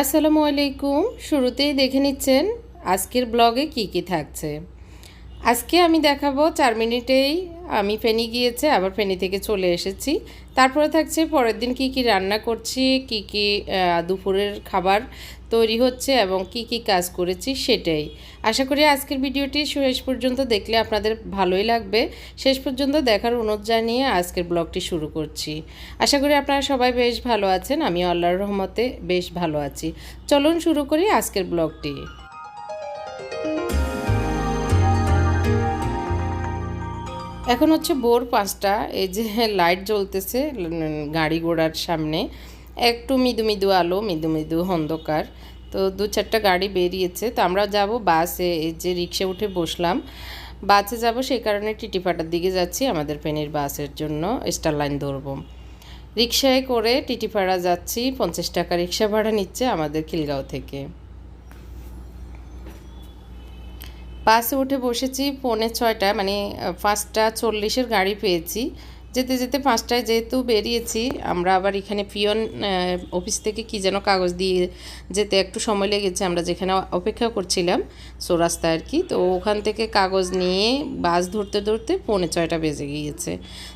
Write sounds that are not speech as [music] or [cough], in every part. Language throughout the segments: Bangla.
আসসালামু আলাইকুম। শুরুতেই দেখে নিচ্ছেন আজকের ব্লগে কি কি থাকছে। আজকে আমি দেখাবো চার মিনিটেই আমি ফেনি গিয়েছে, আবার ফেনি থেকে চলে এসেছি। তারপরে থাকছে পরের দিন কি কি রান্না করছি, কি কি দুপুরের খাবার তৈরি হচ্ছে এবং কি কি কাজ করেছি সেটাই। আশা করি আজকের ভিডিওটি শেষ পর্যন্ত দেখলে আপনাদের ভালোই লাগবে। শেষ পর্যন্ত দেখার অনুরোধ জানিয়ে আজকের ব্লগটি শুরু করছি। আশা করি আপনারা সবাই বেশ ভালো আছেন, আমি আল্লাহর রহমতে বেশ ভালো আছি। চলুন শুরু করি আজকের ব্লগটি। এখন হচ্ছে ভোর পাঁচটা, এই যে লাইট জ্বলতেছে গাড়ি ঘোড়ার সামনে। একটু মৃদু মৃদু আলো, মৃদু মৃদু অন্ধকার। তো দু চারটা গাড়ি বেরিয়েছে। তো আমরা যাব বাসে, এই যে রিক্সা উঠে বসলাম। বাসে যাব, সেই কারণে টিটিপাটার দিকে যাচ্ছি, আমাদের পেনির বাসের জন্য স্টার লাইন ধরবো। রিক্সায় করে টিটিপাড়া যাচ্ছি, পঞ্চাশ টাকা রিক্সা ভাড়া নিচ্ছে আমাদের খিলগাঁও থেকে। বাসে উঠে বসেছি, পৌনে ছয়টা মানে পাঁচটা চল্লিশের গাড়ি পেয়েছি। যেতে যেতে পাঁচটায় যেহেতু বেরিয়েছি, আমরা আবার এখানে পিয়ন অফিস থেকে কি যেন কাগজ দিয়ে যেতে একটু সময় লেগেছে, আমরা যেখানে অপেক্ষা করছিলাম চৌরাস্তায় আর কি, তো ওখান থেকে কাগজ নিয়ে বাস ধরতে ধরতে পৌনে ছয়টা বেজে গিয়েছে।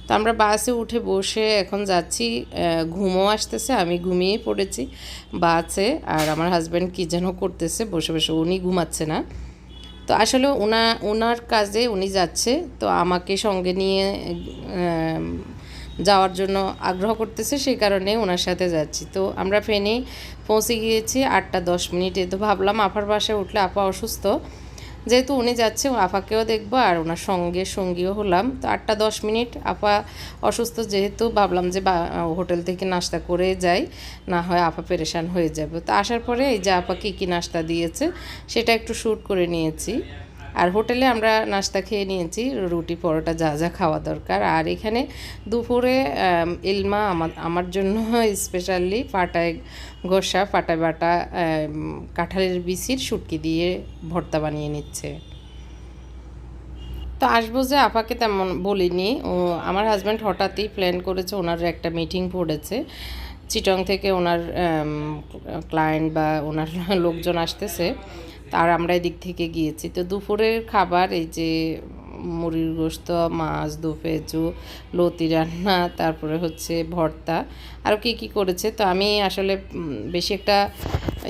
তো আমরা বাসে উঠে বসে এখন যাচ্ছি ঘুমও আসতেছে, আমি ঘুমিয়ে পড়েছি বাসে, আর আমার হাজব্যান্ড কি যেন করতেছে, বসে বসে, উনি ঘুমাচ্ছে না। তো আসলে ওনা, ওনার কাজে উনি যাচ্ছে, তো আমাকে সঙ্গে নিয়ে যাওয়ার জন্য আগ্রহ করতেছে, সেই কারণে ওনার সাথে যাচ্ছি। তো আমরা ফেনে পৌঁছে গিয়েছি, আটটা দশ মিনিটে তো ভাবলাম আপার বাসায় উঠলে আপা অসুস্থ যেহেতু উনি যাচ্ছে আপাকেও দেখব আর ওনার সঙ্গে সঙ্গীও হলাম। তো আটটা দশ মিনিট, আপা অসুস্থ যেহেতু, ভাবলাম যে হোটেল থেকে নাস্তা করে যাই, না হয় আপা পেরেশান হয়ে যাবে। তো আসার পরে এই যে আপা কী কী নাস্তা দিয়েছে, সেটা একটু শ্যুট করে নিয়েছি। আর হোটেলে আমরা নাস্তা খেয়ে নিয়েছি, রুটি, পরোটা, যা যা খাওয়া দরকার। আর এখানে দুপুরে ইলমা আমার আমার জন্য স্পেশালি পাটায় ঘষা, পাটায় বাটা কাঁঠালের বিচির শুটকি দিয়ে ভর্তা বানিয়ে নিচ্ছে। তো আসব যে আপাকে তেমন বলিনি। ও, আমার হাজব্যান্ড হঠাৎই প্ল্যান করেছে, ওনার একটা মিটিং পড়েছে। চিটং থেকে ওনার ক্লায়েন্ট বা ওনার লোকজন আসতেছে। তার আমরা এদিক থেকে গিয়েছি। তো দুপুরের খাবার, এই যে মুড়ির গোস্ত মাছ দু পেঁচু লতি রান্না, তারপরে হচ্ছে ভর্তা। আর কি কি করেছে? তো আমি আসলে বেশি একটা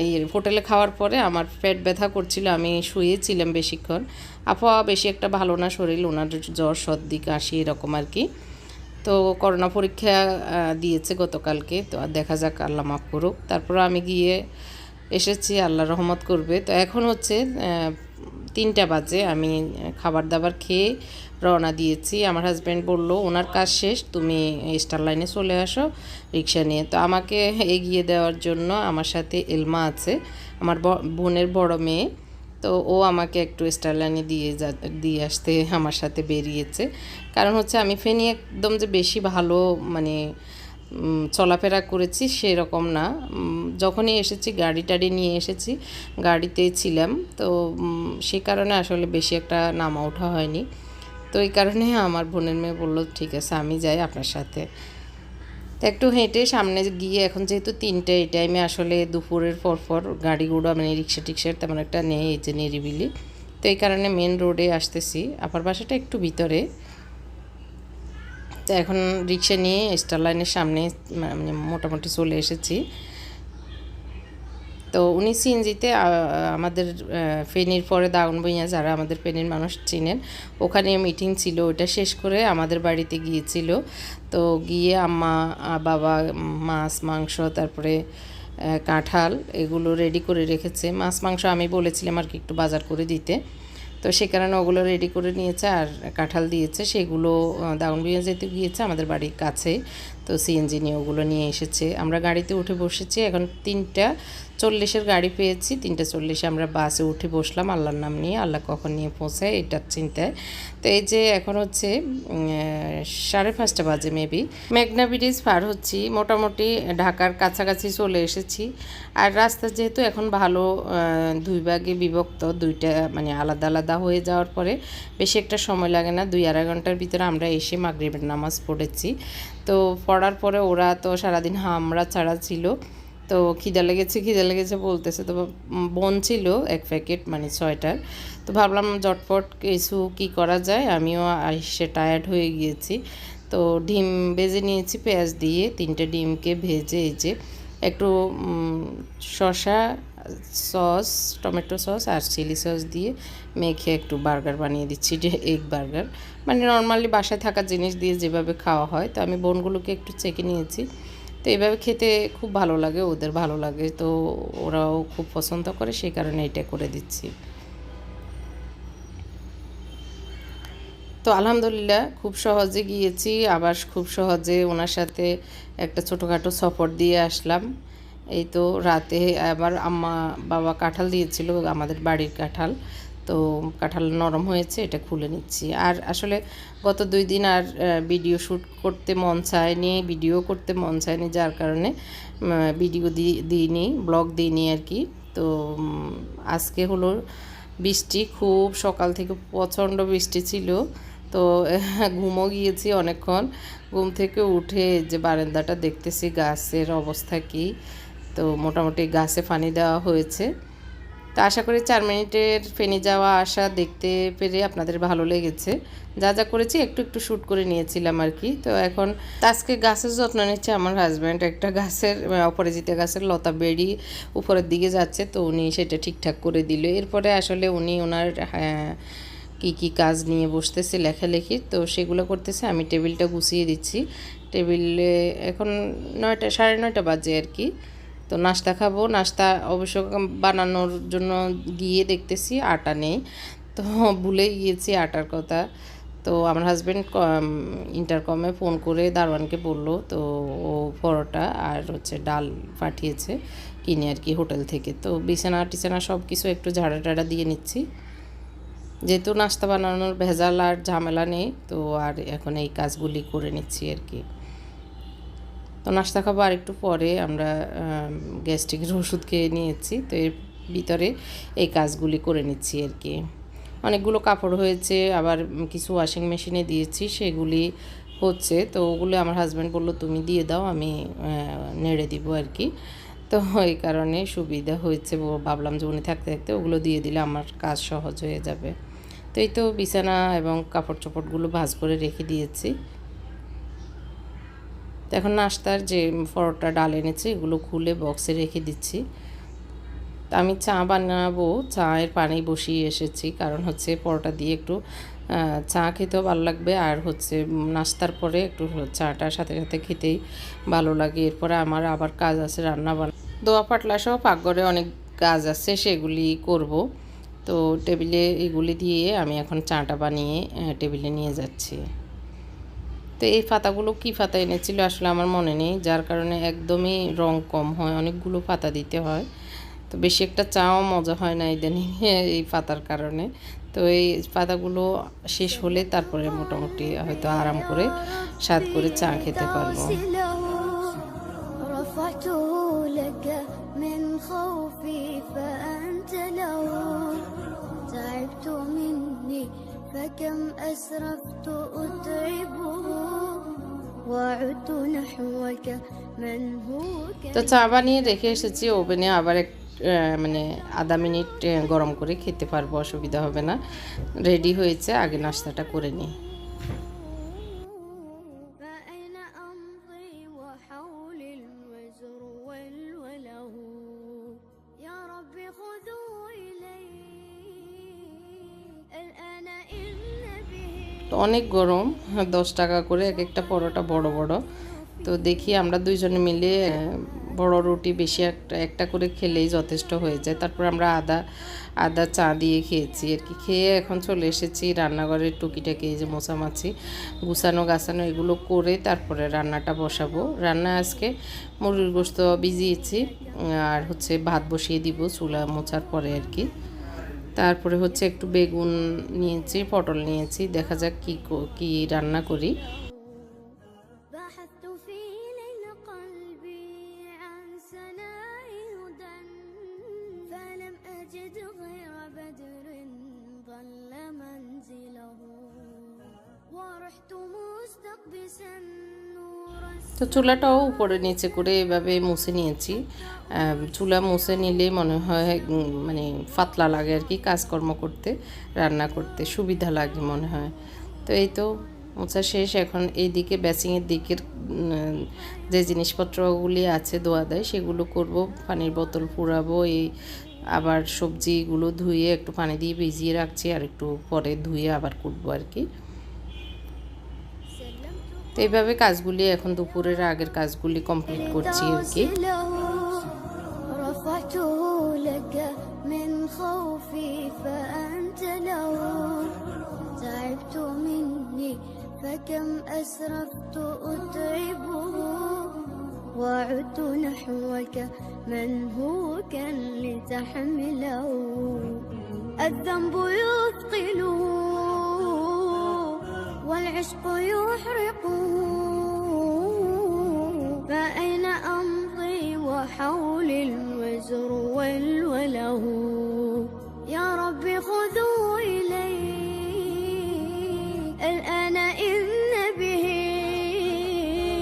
এই হোটেলে খাওয়ার পরে আমার পেট ব্যথা করছিল, আমি শুয়েছিলাম বেশিক্ষণ। আবহাওয়া বেশি একটা ভালো না শরীর ওনার জ্বর, সর্দি, কাশি, এরকম আর কি। তো করোনা পরীক্ষা দিয়েছে গতকালকে, তো আর দেখা যাক, আল্লাহ মাফ করুক। তারপর আমি গিয়ে এসেছি, আল্লাহ রহমত করবে। তো এখন হচ্ছে তিনটা বাজে, আমি খাবার দাবার খেয়ে রওনা দিয়েছি। আমার হাজব্যান্ড বলল, ওনার কাজ শেষ, তুমি স্টার লাইনে চলে আসো রিক্সা নিয়ে। তো আমাকে এগিয়ে দেওয়ার জন্য আমার সাথে এলমা আছে, আমার বোনের বড় মেয়ে। তো ও আমাকে একটু স্টার লাইনে দিয়ে যা, দিয়ে আসতে আমার সাথে বেরিয়েছে। কারণ হচ্ছে, আমি ফেনি একদম যে বেশি ভালো মানে চলাফেরা করেছি সেরকম না। যখনই এসেছি, গাড়ি টাড়ি নিয়ে এসেছি, গাড়িতেই ছিলাম। তো সে কারণে আসলে বেশি একটা নামা ওঠা হয়নি। তো এই কারণে আমার বোনের মেয়ে বলল, ঠিক আছে, আমি যাই আপনার সাথে। তো একটু হেঁটে সামনে গিয়ে, এখন যেহেতু তিনটে, এই টাইমে আসলে দুপুরের পর পর গাড়ি ঘোড়া মানে রিক্সা টিক্সার তেমন একটা নেই, এই যে নিরিবিলি। তো এই কারণে মেন রোডে আসতেছি। আপার বাসাটা একটু ভিতরে। তো এখন রিক্সা নিয়ে স্টার লাইনের সামনে মানে মোটামুটি চলে এসেছি। তো উনি সিএনজিতে আমাদের ফেনীর পরে দাউন বইয়া যারা আমাদের ফেনীর মানুষ চিনেন, ওখানে মিটিং ছিল ওটা শেষ করে আমাদের বাড়িতে গিয়েছিল। তো গিয়ে আম্মা বাবা, মাছ, মাংস, তারপরে কাঁঠাল, এগুলো রেডি করে রেখেছে। মাছ, মাংস আমি বলেছিলাম আর কি একটু বাজার করে দিতে। তো সে কারণে ওগুলো রেডি করে নিয়েছে আর কাঁঠাল দিয়েছে, সেগুলো দাউন যেতে গিয়েছে আমাদের বাড়ির কাছে তো সিএনজি নিয়ে ওগুলো নিয়ে এসেছে। আমরা গাড়িতে উঠে বসেছি, এখন তিনটা চল্লিশের গাড়ি পেয়েছি, তিনটা চল্লিশে আমরা বাসে উঠে বসলাম, আল্লাহর নাম নিয়ে, আল্লাহ কখন নিয়ে পৌঁছায় এটার চিন্তায়। তো এই যে এখন হচ্ছে সাড়ে পাঁচটা বাজে মেবি মেঘনা ব্রিজ পার হচ্ছি, মোটামুটি ঢাকার কাছাকাছি চলে এসেছি। আর রাস্তা যেহেতু এখন ভালো দুই ভাগে বিভক্ত, দুইটা মানে আলাদা আলাদা হয়ে যাওয়ার পরে বেশি একটা সময় লাগে না, দুই আড়াই ঘণ্টার ভিতরে আমরা এসে মাগরিবের নামাজ পড়েছি। তো পড়ার পরে ওরা তো সারাদিন হামরা ছাড়া ছিল। তো খিদা লেগেছে খিদা লেগেছে বলতেছে, তো বোন ছিল এক প্যাকেট মানে ছয়টার। তো ভাবলাম জটপট কিছু কি করা যায়, আমিও এসে টায়ার্ড হয়ে গিয়েছি। তো ডিম ভেজে নিয়েছি, পেঁয়াজ দিয়ে তিনটে ডিমকে ভেজে এই যে একটু শসা সস, টমেটো সস আর চিলি সস দিয়ে মেখে একটু বার্গার বানিয়ে দিচ্ছি, যে এগ বার্গার। মানে নর্মালি বাসায় থাকা জিনিস দিয়ে যেভাবে খাওয়া হয়, তো আমি বোনগুলোকে একটু চেকে নিয়েছি। তো এইভাবে খেতে খুব ভালো লাগে, ওদের ভালো লাগে, তো ওরাও খুব পছন্দ করে, সেই কারণে এটা করে দিচ্ছি। তো আলহামদুলিল্লাহ, খুব সহজে গিয়েছি, আবার খুব সহজে ওনার সাথে একটা ছোটোখাটো সফর দিয়ে আসলাম। এই তো রাতে আবার আম্মা বাবা কাঁঠাল দিয়েছিল, আমাদের বাড়ির কাঁঠাল। তো কাঁঠাল নরম হয়েছে, এটা খুলে নিচ্ছি। আর আসলে গত দুই দিন আর ভিডিও শ্যুট করতে মন চায়নি ভিডিও করতে মন চায়নি, যার কারণে ভিডিও দিইনি ব্লগ দিইনি আর কি। তো আজকে হলো বৃষ্টি, খুব সকাল থেকে প্রচণ্ড বৃষ্টি ছিল। তো, [laughs] ঘুমও গিয়েছি অনেকক্ষণ। ঘুম থেকে উঠে যে বারান্দাটা দেখতেছি, গাছের অবস্থা কী। তো মোটামুটি গাছে পানি দেওয়া হয়েছে। তো আশা করি চার মিনিটের ফেনি যাওয়া আসা দেখতে পেরে আপনাদের ভালো লেগেছে। যা যা করেছি একটু একটু শ্যুট করে নিয়েছিলাম আর কি। তো এখন আজকে গাছের যত্ন নিচ্ছে আমার হাজব্যান্ড একটা গাছের আহ, অপরাজিতা গাছের লতা বেরি উপরের দিকে যাচ্ছে তো উনি সেটা ঠিকঠাক করে দিল। এরপরে আসলে উনি ওনার হ্যাঁ, কি কি কাজ নিয়ে বসতেছে লেখালেখি তো সেগুলো করতেছে। আমি টেবিলটা গুছিয়ে দিচ্ছি। টেবিলে এখন নয়টা সাড়ে নয়টা বাজে আর কি। তো নাস্তা খাব। নাস্তা অবশ্য বানানোর জন্য গিয়ে দেখতেছি আটা নেই। তো ভুলে গিয়েছি আটার কথা। তো আমার হাজব্যান্ড ইন্টারকমে ফোন করে দারোয়ানকে বলল, তো ও পরোটা আর হচ্ছে ডাল পাঠিয়েছে কিনে আর কি হোটেল থেকে। তো বিছানা, টিছানা সব কিছু একটু ঝাড়া টাড়া দিয়ে নিচ্ছি। যেহেতু নাস্তা বানানোর ভেজাল আর ঝামেলা নেই, তো আর এখন এই কাজগুলি করে নিচ্ছি আর কি। তো নাস্তা খাব আর একটু পরে আমরা গ্যাস্ট্রিকের ওষুধ খেয়ে নিয়েছি, তো এর ভিতরে এই কাজগুলি করে নিচ্ছি আর কি। অনেকগুলো কাপড় হয়েছে, আবার কিছু ওয়াশিং মেশিনে দিয়েছি, সেগুলি হচ্ছে, তো ওগুলো আমার হাজব্যান্ড বলল, তুমি দিয়ে দাও, আমি নেড়ে দিব আর কি। তো এই কারণে সুবিধা হয়েছে ভাবলাম যে উনি থাকতে থাকতে ওগুলো দিয়ে দিলে আমার কাজ সহজ হয়ে যাবে। তো এই তো বিছানা এবং কাপড় চোপড়গুলো ভাঁজ করে রেখে দিয়েছি। তো এখন নাস্তার যে পরোটা, ডাল এনেছি, এগুলো খুলে বক্সে রেখে দিচ্ছি। তো আমি চা বানাবো, চায়ের পানি বসিয়ে এসেছি, কারণ হচ্ছে পরোটা দিয়ে একটু চা খেতেও ভালো লাগবে। আর হচ্ছে নাস্তার পরে একটু চাটা সাথে সাথে খেতেই ভালো লাগে। এরপরে আমার আবার কাজ আছে রান্না বান্না দোয়া পাটলা সহ পাকঘরে অনেক কাজ আছে, সেগুলি করব। তো টেবিলে এগুলি দিয়ে আমি এখন চাটা বানিয়ে টেবিলে নিয়ে যাচ্ছি। তো এই পাতাগুলো কি পাতা এনেছিল আসলে আমার মনে নেই যার কারণে একদমই রং কম হয় অনেকগুলো পাতা দিতে হয় তো বেশি একটা চাও মজা হয় না ইদানিং [laughs] এই পাতার কারণে তো এই পাতাগুলো শেষ হলে তারপরে মোটামুটি হয়তো আরাম করে স্বাদ করে চা খেতে পারবো له رفعته لك من خوفي فأنت له تعبت مني فكم أسرفت তো চা বানিয়ে রেখে এসেছি, ওভেনে আবার এক মানে আধা মিনিট গরম করে খেতে পারব, অসুবিধা হবে না। রেডি হয়েছে, আগে নাস্তাটা করে নিই। অনেক গরম দশ টাকা করে এক একটা পরোটা বড় বড়। তো দেখি আমরা দুইজনে মিলে বড় রুটি বেশি একটা একটা করে খেলেই যথেষ্ট হয়ে যায়। তারপর আমরা আদা আদা চা দিয়ে খেয়েছি আর কি। খেয়ে এখন চলে এসেছি রান্নাঘরের টুকিটাকে, এই যে মোছামাছি, গুছানো গাছানো এগুলো করে তারপরে রান্নাটা বসাবো। রান্না আজকে মুরগির গোস্ত ভিজিয়েছি, আর হচ্ছে ভাত বসিয়ে দিব চুলা মোছার পরে আর কি। তারপরে হচ্ছে একটু বেগুন নিয়েছি পটল নিয়েছি দেখা যাক কি কো- রান্না করি। তো চুলাটাও উপরে নিচে করে এভাবে মুছে নিয়েছি। চুলা মুছে নিলে মনে হয় মানে ফাতলা লাগে আর কি কাজকর্ম করতে, রান্না করতে, সুবিধা লাগে মনে হয়। তো এই তো মোছা শেষ। এখন এই দিকে ব্যাচিংয়ের দিকের যে জিনিসপত্রগুলি আছে দোয়া দেয় সেগুলো করব, পানির বোতল পুরাবো, এই আবার সবজিগুলো ধুয়ে একটু পানি দিয়ে ভিজিয়ে রাখছি, আর একটু পরে ধুয়ে আবার করব আর কি। তো এইভাবে কাজগুলি এখন দুপুরের আগের কাজগুলি কমপ্লিট করছি আর কি له رفعته لك من خوفي فأنت له تعبت مني فكم أسرفت أتعبه وعدت نحوك من هو كان لتحمله الذنب يثقله والعشق يحرقه فأين أمضي وحولي الوزر والوله يا رب خذوا إلي الآن إن به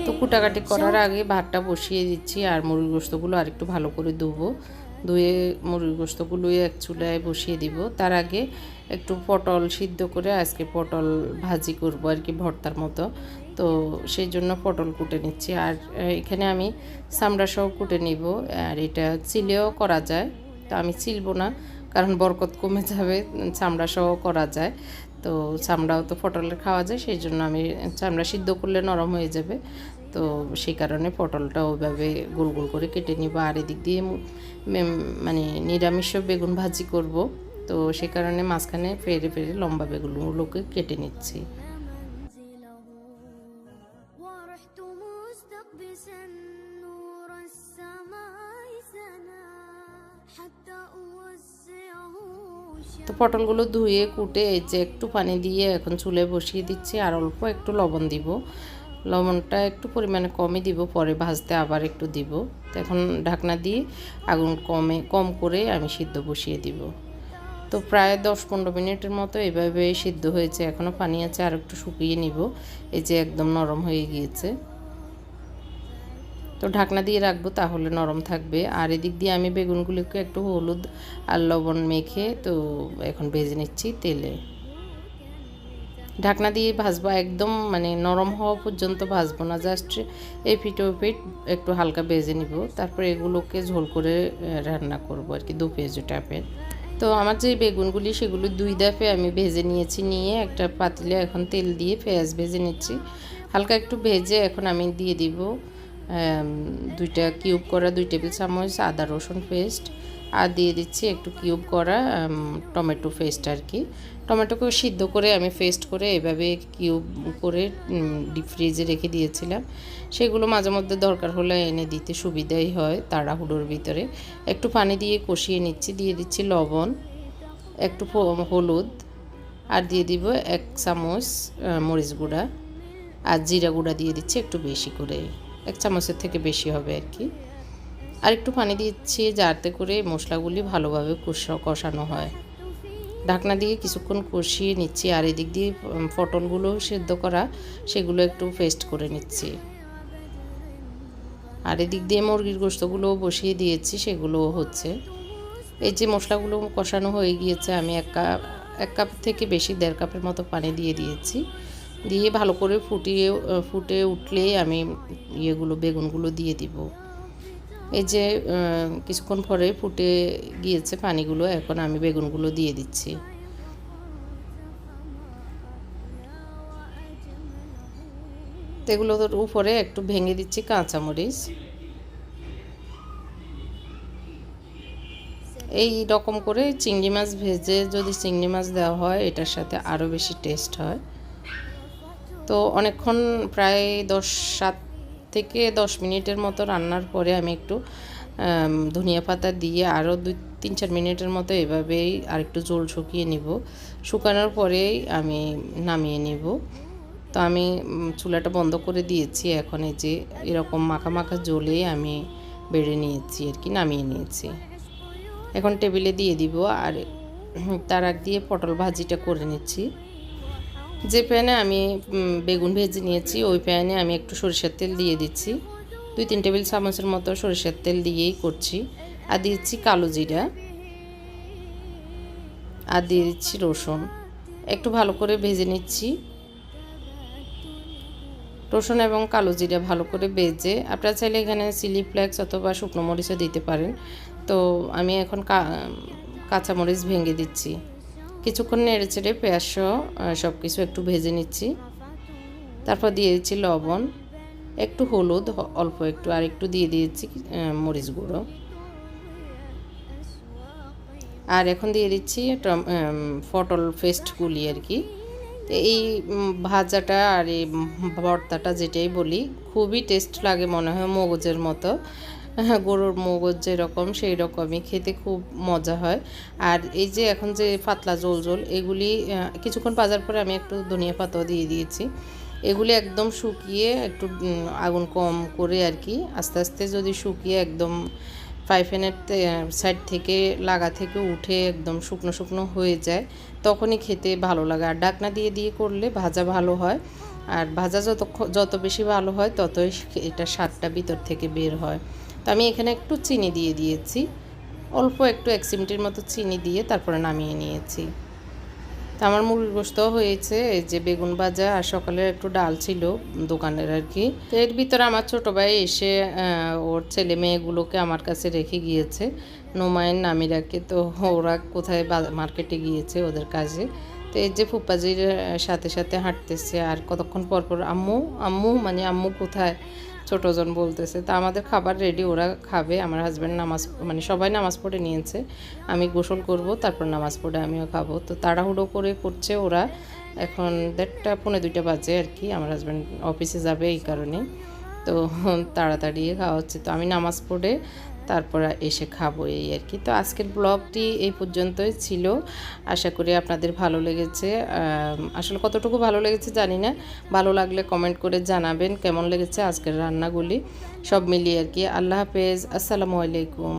তো কুটাকাটি করার আগে ভাতটা বসিয়ে দিচ্ছি আর মুরগি গোস্তগুলো আর একটু ভালো করে ধুবো ধুয়ে মুরগি গোস্তগুলো এক চুলায় বসিয়ে দিব। তার আগে একটু পটল সিদ্ধ করে আজকে পটল ভাজি করব আর কি ভর্তার মতো। তো সেই জন্য পটল কুটে নিচ্ছি। আর এখানে আমি সহ কুটে নিব। আর এটা চিলেও করা যায়। তো আমি চিলবো না, কারণ বরকত কমে যাবে সহ করা যায়। তো চামড়াও তো পটলের খাওয়া যায়, সেই জন্য আমি চামড়া সিদ্ধ করলে নরম হয়ে যাবে। তো সেই কারণে পটলটা ওইভাবে গোল গোল করে কেটে নিব। আর এদিক দিয়ে মানে নিরামিষ বেগুন ভাজি করব। তো সে কারণে মাঝখানে ফেরে ফেরে লম্বা বেগুনগুলোকে কেটে নিচ্ছি। তো পটলগুলো ধুয়ে কুটে যে একটু পানি দিয়ে এখন চুলে বসিয়ে দিচ্ছি। আর অল্প একটু লবণ দিব। লবণটা একটু পরিমাণে কমই দিব, পরে ভাজতে আবার একটু দিব। তো এখন ঢাকনা দিয়ে আগুন কমে, কম করে আমি সিদ্ধ বসিয়ে দিব। তো প্রায় দশ পনেরো মিনিটের মতো এভাবে সিদ্ধ হয়েছে। এখনও পানি আছে, আর একটু শুকিয়ে নিব। এই যে একদম নরম হয়ে গিয়েছে। তো ঢাকনা দিয়ে রাখব তাহলে নরম থাকবে। আর এদিক দিয়ে আমি বেগুনগুলোকে একটু হলুদ আর লবণ মেখে তো এখন ভেজে নিচ্ছি তেলে। ঢাকনা দিয়ে ভাজবো, একদম মানে নরম হওয়া পর্যন্ত ভাজবো না জাস্ট এই পিঠ পিঠ একটু হালকা ভেজে নিব, তারপরে এগুলোকে ঝোল করে রান্না করব আর কি, দু পেঁয়াজু টাইপের তো আমার যে বেগুনগুলি সেগুলো দুই দাফে আমি ভেজে নিয়েছি, নিয়ে একটা পাতিলে এখন তেল দিয়ে পেঁয়াজ ভেজে নিচ্ছি। হালকা একটু ভেজে এখন আমি দিয়ে দিব দুইটা কিউব করা দুই টেবিল চামচ আদা রসুন পেস্ট আর দিয়ে দিচ্ছি একটু কিউব করা টমেটো পেস্ট আর কি। টমেটোকে সিদ্ধ করে আমি পেস্ট করে এভাবে কিউব করে ডিপ ফ্রিজে রেখে দিয়েছিলাম। সেগুলো মাঝে মধ্যে দরকার হলে এনে দিতে সুবিধাই হয় তাড়াহুড়োর ভিতরে। একটু পানি দিয়ে কষিয়ে নিচ্ছি, দিয়ে দিচ্ছি লবণ, একটু হলুদ, আর দিয়ে দিব এক চামচ মরিচ গুঁড়া, আর জিরা গুঁড়া দিয়ে দিচ্ছি একটু বেশি করে, এক চামচের থেকে বেশি হবে আর কি। আর একটু পানি দিচ্ছি যাতে করে মশলাগুলি ভালোভাবে কষানো হয়। ঢাকনা দিয়ে কিছুক্ষণ কষিয়ে নিচ্ছি আর এদিক দিয়ে পটলগুলো সেদ্ধ করা, সেগুলো একটু পেস্ট করে নিচ্ছি। আর এদিক দিয়ে মুরগির গোস্তগুলো বসিয়ে দিয়েছি সেগুলো হচ্ছে। এই যে মশলাগুলো কষানো হয়ে গিয়েছে, আমি এক কাপ এক কাপ থেকে বেশি, দেড় কাপের মতো পানি দিয়ে দিয়েছি। দিয়ে ভালো করে ফুটিয়ে, ফুটে উঠলেই আমি ইয়েগুলো, বেগুনগুলো দিয়ে দিব। এই যে কিছুক্ষণ পরে ফুটে গিয়েছে পানিগুলো, এখন আমি বেগুনগুলো দিয়ে দিচ্ছি। এগুলোর উপরে একটু ভেঙে দিচ্ছি কাঁচামরিচ। এই রকম করে চিংড়ি মাছ ভেজে যদি চিংড়ি মাছ দেওয়া হয়, এটার সাথে আরও বেশি টেস্ট হয়। তো অনেকক্ষণ, প্রায় দশ সাত থেকে দশ মিনিটের মতো রান্নার পরে আমি একটু ধনিয়া পাতা দিয়ে আরও দুই, তিন, চার মিনিটের মতো এভাবেই আর একটু জল শুকিয়ে নিব। শুকানোর পরেই আমি নামিয়ে নিব। তো আমি চুলাটা বন্ধ করে দিয়েছি। এখন এই যে এরকম মাখা মাখা জলে আমি বেড়ে নিয়েছি আর কি, নামিয়ে নিয়েছি। এখন টেবিলে দিয়ে দিব আর তার আগ দিয়ে পটল ভাজিটা করে নিচ্ছি। যে প্যানে আমি বেগুন ভেজে নিয়েছি, ওই প্যানে আমি একটু সরিষার তেল দিয়ে দিচ্ছি। দুই, তিন টেবিল চামচের মতো সরিষার তেল দিয়েই করছি। আর দিচ্ছি কালো জিরা। আর দিয়ে দিচ্ছি রসুন। একটু ভালো করে ভেজে নিচ্ছি। রসুন এবং কালো জিরা ভালো করে ভেজে, আপনারা চাইলে এখানে চিলি ফ্লেক্স অথবা শুকনো মরিচও দিতে পারেন। তো আমি এখন কাঁচামরিচ ভেঙে দিচ্ছি। কিছুক্ষণ নেড়ে চেড়ে পেঁয়াজ সহ সব কিছু একটু ভেজে নিচ্ছি। তারপর দিয়ে দিচ্ছি লবণ, একটু হলুদ অল্প একটু, আর একটু দিয়ে দিয়েছি মরিচ গুঁড়ো। আর এখন দিয়ে দিচ্ছি পটল পেস্টগুলি আর কি। এই ভাজাটা আর এই ভর্তাটা যেটাই বলি, খুবই টেস্ট লাগে মনে হয় মগজের মতো। গরুর মগজ যেরকম সেই রকমই খেতে খুব মজা হয়। আর এই যে এখন যে পাতলা জোল জোল, এগুলি কিছুক্ষণ ভাজার পরে আমি একটু ধনিয়া পাতাও দিয়ে দিয়েছি। এগুলি একদম শুকিয়ে একটু আগুন কম করে আর কি, আস্তে আস্তে যদি শুকিয়ে একদম পাইফেনের সাইড থেকে, লাগা থেকে উঠে একদম শুকনো শুকনো হয়ে যায়, তখনই খেতে ভালো লাগে। আর ডাকনা দিয়ে দিয়ে করলে ভাজা ভালো হয়। আর ভাজা যত যত বেশি ভালো হয়, ততই এটা স্বাদটা ভিতর থেকে বের হয়। তো আমি এখানে একটু চিনি দিয়ে দিয়েছি। অল্প একটু এক চিমটির মতো চিনি দিয়ে তারপরে নামিয়ে নিয়েছি। তো আমার মুরগির গোস্ত হয়েছে, এই যে বেগুন ভাজা আর সকালে একটু ডাল ছিল দোকানের আর কি। তো এর ভিতরে আমার ছোটো ভাই এসে ওর ছেলে মেয়েগুলোকে আমার কাছে রেখে গিয়েছে নোমায়ের নামিরাকে। তো ওরা কোথায় মার্কেটে গিয়েছে ওদের কাজে। তো এই যে ফুপাজির সাথে সাথে হাঁটতেছে আর কতক্ষণ পর পর আম্মু আম্মু মানে আম্মু কোথায়? ছোটজন বলতেছে, তা আমাদের খাবার রেডি ওরা খাবে, আমার হাজব্যান্ড নামাজ মানে সবাই নামাজ পড়ে নিয়েছে, আমি গোসল করব, তারপর নামাজ পড়ে আমিও খাব। তো তাড়াহুড়ো করে করছে ওরা, এখন দেড়টা, পৌনে দুইটা বাজে আর কি, আমার হাজব্যান্ড অফিসে যাবে এই কারণে তো তাড়াতাড়ি খাওয়া হচ্ছে। তো আমি নামাজ পড়ে তারপর এসে খাব এই আর কি। তো আজকের ব্লগটি এই পর্যন্তই ছিল। আশা করি আপনাদের ভালো লেগেছে। আসলে কতটুকু ভালো লেগেছে জানি না। ভালো লাগলে কমেন্ট করে জানাবেন কেমন লেগেছে আজকের রান্নাগুলি। সব মিলিয়ে আর কি। আল্লাহ হাফেজ। আসসালামু আলাইকুম।